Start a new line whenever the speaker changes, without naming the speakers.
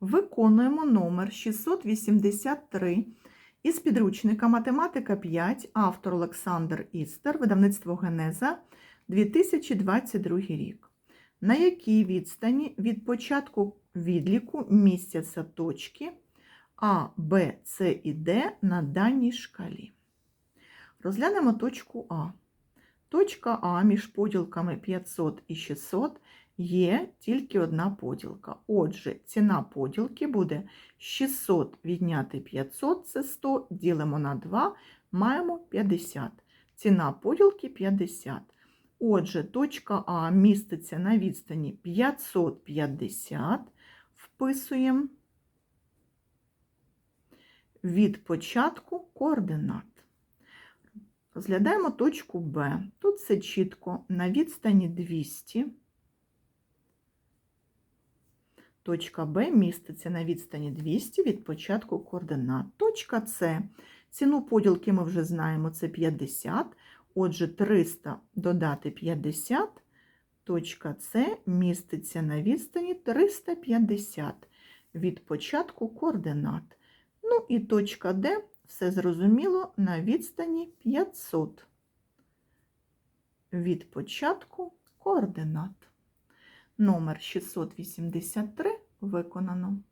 Виконуємо номер 683 із підручника Математика 5, автор Олександр Істер, видавництво Генеза, 2022 рік. На якій відстані від початку відліку містяться точки А, Б, С і Д на даній шкалі? Розглянемо точку А. Точка А між поділками 500 і 600 є тільки одна поділка. Отже, ціна поділки буде 600 відняти 500 це 100, ділимо на 2, маємо 50. Ціна поділки 50. Отже, точка А міститься на відстані 550. Вписуємо від початку координат. Розглядаємо точку Б. Тут все чітко на відстані 200. Точка Б міститься на відстані 200 від початку координат. Точка С. Ціну поділки ми вже знаємо, це 50. Отже, 300 додати 50. Точка С міститься на відстані 350 від початку координат. Ну і точка Д, все зрозуміло, на відстані 500 від початку координат. Номер 683 виконано.